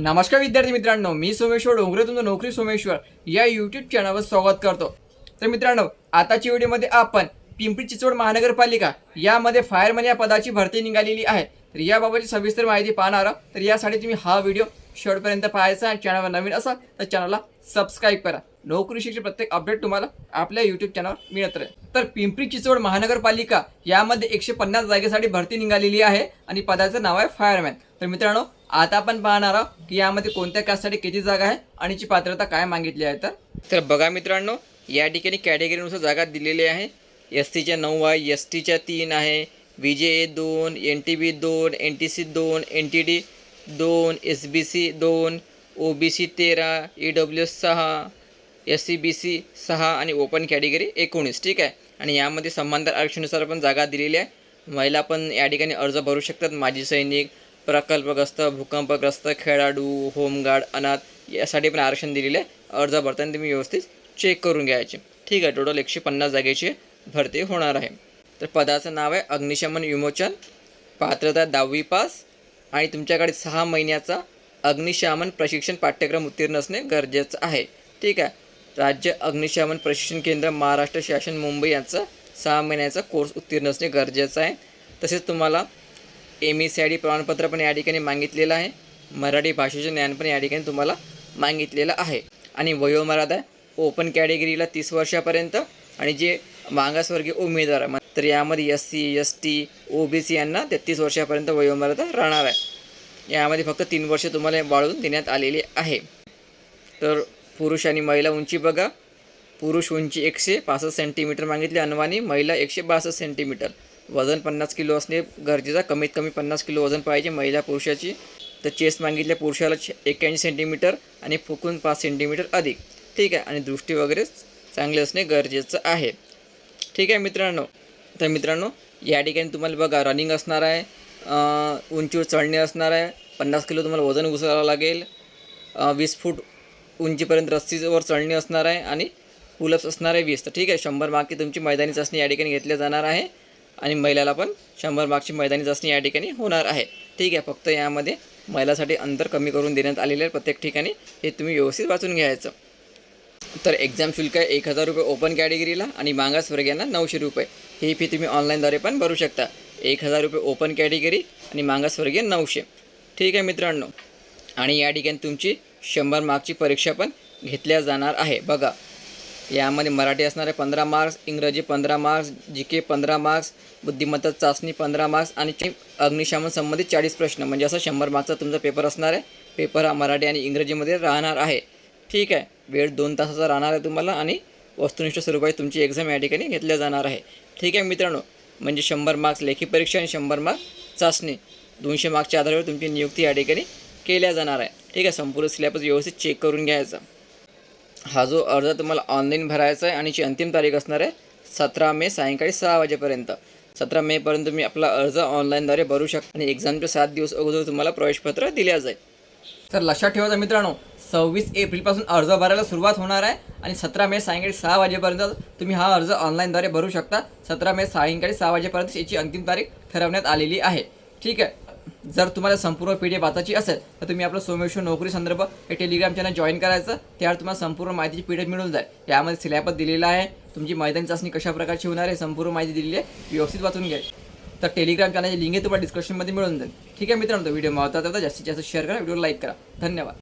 नमस्कार विद्यार्थी मित्रांनो मी सोमेश्वर डोंगरे तुमचं नोकरी सोमेश्वर या यूट्यूब चॅनलवर स्वागत करतो. तर मित्रांनो आताच्या व्हिडिओमध्ये आपण पिंपरी चिंचवड महानगरपालिका यामध्ये फायरमन या पदाची भरती निघालेली आहे. तर याबाबतची सविस्तर माहिती पाहणार आहोत. तर यासाठी तुम्ही हा व्हिडिओ शेवटपर्यंत पाहायचा आणि चॅनलवर नवीन असाल तर चॅनलला सबस्क्राईब करा. नोकरीविषयीचे प्रत्येक अपडेट तुम्हाला आपल्या यूट्यूब चॅनलवर मिळत राहील. तर पिंपरी चिंचवड महानगरपालिका यामध्ये एकशे पन्नास जागेसाठी भरती निघालेली आहे आणि पदाचं नाव आहे फायरमॅन तर मित्रांनो आता आपण पाहणार आहोत की यामध्ये कोणत्या कास्टसाठी किती जागा आहे आणि ची पात्रता काय मागितली आहे तर? तर बघा मित्रांनो या ठिकाणी कॅटेगरीनुसार जागा दिलेली आहे. एस टीच्या नऊ आहे एस टीच्या तीन आहे व्ही जे ए दोन एन टी बी दोन एन टी सी दोन एन टी डी दोन एस बी सी दोन ओ बी सी तेरा ई डब्ल्यू सहा एस सी बी सी सहा आणि ओपन कॅटेगरी एकोणीस ठीक आहे? आणि यामध्ये समांतर आरक्षणानुसार पण जागा दिलेली आहे. महिला पण या ठिकाणी अर्ज भरू शकतात. माजी सैनिक प्रकल्पग्रस्त भूकंपग्रस्त खेळाडू होमगार्ड अनाथ यासाठी पण आरक्षण दिलेले आहे. अर्ज भरताना तुम्ही व्यवस्थित चेक करून घ्यायचे. ठीक आहे टोटल एकशे पन्नास जागेची भरती होणार आहे. तर पदाचं नाव आहे अग्निशमन विमोचन पात्रता दहावी पास आणि तुमच्याकडे सहा महिन्याचा अग्निशमन प्रशिक्षण पाठ्यक्रम उत्तीर्ण असणे गरजेचं आहे. ठीक आहे? राज्य अग्निशमन प्रशिक्षण केंद्र महाराष्ट्र शासन मुंबई यांचा सहा महिन्याचा कोर्स उत्तीर्ण असणे गरजेचं आहे. तसेच तुम्हाला M E C I D प्रमाणपत्र पण या ठिकाणी मागितलेलं आहे. मराठी भाषेचे ज्ञान पण या ठिकाणी तुम्हाला मागितलेलं आहे. आणि वयोमर्यादा ओपन कॅटेगरीला तीस वर्षापर्यंत आणि जे मागासवर्गीय उमेदवार आहे तर यामध्ये S C S T O B C यांना तेहतीस वर्षापर्यंत वयोमर्यादा राहणार आहे. यामध्ये फक्त तीन वर्ष तुम्हाला वाढवून देण्यात आलेली आहे. तर पुरुष आणि महिला उंची बघा. पुरुष उंची एकशे पासष्ट सेंटीमीटर मागितली. अनवानी महिला एकशे बासष्ट सेंटीमीटर वजन पन्नास किलो असणे गरजेचं. कमीत कमी पन्नास किलो वजन पाहिजे महिला पुरुषाची. तर चेस्ट मागितल्या पुरुषाला एक्क्याऐंशी सेंटीमीटर आणि फुकून पाच सेंटीमीटर अधिक. ठीक आहे. आणि दृष्टी वगैरे चांगले असणे गरजेचं आहे. ठीक आहे मित्रांनो. तर मित्रांनो या ठिकाणी तुम्हाला बघा रनिंग असणार आहे. उंचीवर चढणे असणार आहे. पन्नास किलो तुम्हाला वजन उचलावं लागेल. वीस फूट उंचीपर्यंत रस्सीवर चढणे असणार आहे आणि पुलअप्स असणार आहे वीस. तर ठीक आहे शंभर मार्कची तुमची मैदानी चाचणी या ठिकाणी घेतल्या जाणार आहे आणि महिलाला पण शंभर मार्कची मैदानी चाचणी या ठिकाणी होणार आहे. ठीक आहे फक्त यामध्ये महिलासाठी अंतर कमी करून देण्यात आलेले आहे प्रत्येक ठिकाणी. हे तुम्ही व्यवस्थित वाचून घ्यायचं. तर एक्झाम शुल्क आहे एक हजार रुपये ओपन कॅटेगरीला आणि मागासवर्गीयांना नऊशे रुपये. ही फी तुम्ही ऑनलाईनद्वारे पण भरू शकता. एक हजार रुपये ओपन कॅटेगरी आणि मागासवर्गीय नऊशे. ठीक आहे मित्रांनो. आणि या ठिकाणी तुमची शंभर मार्कची परीक्षा पण घेतल्या जाणार आहे. बघा यामध्ये मराठी असणारे पंधरा मार्क्स इंग्रजी पंधरा मार्क्स जी के पंधरा मार्क्स बुद्धिमत्ता चाचणी पंधरा मार्क्स आणि चे- अग्निशमन संबंधित चाळीस प्रश्न. म्हणजे असा शंभर मार्क्सचा तुमचा पेपर असणार आहे. पेपर हा मराठी आणि इंग्रजीमध्ये राहणार आहे. ठीक आहे. वेळ दोन तासाचा राहणार आहे तुम्हाला आणि वस्तुनिष्ठ स्वरूपाची तुमची एक्झाम या ठिकाणी घेतल्या जाणार आहे. ठीक आहे मित्रांनो. म्हणजे शंभर मार्क्स लेखी परीक्षा आणि शंभर मार्क्स चाचणी. दोनशे मार्क्सच्या आधारावर तुमची नियुक्ती या ठिकाणी केल्या जाणार आहे. ठीक आहे संपूर्ण सिलेबस व्यवस्थित चेक करून घ्यायचा. हा जो अर्ज तुम्हाला ऑनलाईन भरायचा आहे आणि याची अंतिम तारीख असणार आहे सतरा मे सायंकाळी सहा वाजेपर्यंत. सतरा मेपर्यंत तुम्ही आपला अर्ज ऑनलाईनद्वारे भरू शकता आणि एक्झामच्या सात दिवस अगोदर तुम्हाला प्रवेशपत्र दिल्या जाईल. तर लक्षात ठेवायचं मित्रांनो सव्वीस एप्रिलपासून अर्ज भरायला सुरुवात होणार आहे आणि सतरा मे सायंकाळी सहा वाजेपर्यंत तुम्ही हा अर्ज ऑनलाईनद्वारे भरू शकता. सतरा मे सायंकाळी सहा वाजेपर्यंत याची अंतिम तारीख ठरवण्यात आलेली आहे. ठीक आहे. जर तुम्हाला संपूर्ण पी डी एफ वाचायची असेल तर तुम्ही आपलं सोमेश्वर नोकरी संदर्भ हे टेलिग्राम चॅनल जॉईन करायचं. त्यावर तुम्हाला संपूर्ण माहितीची पी डी एफ मिळून जाईल. यामध्ये सिलॅबस दिलेला आहे. तुमची मैदानी चाचणी कशा प्रकारची होणार आहे संपूर्ण माहिती दिलेली आहे. व्यवस्थित वाचून घ्या. तर टेलिग्राम चॅनलची लिंक आहे तुम्हाला डिस्क्रिप्शनमध्ये मिळून जाईल. ठीक आहे मित्रांनो तो व्हिडिओ महत्त्वाचा होता जास्तीत जास्त शेअर करा व्हिडिओ लाईक करा. धन्यवाद.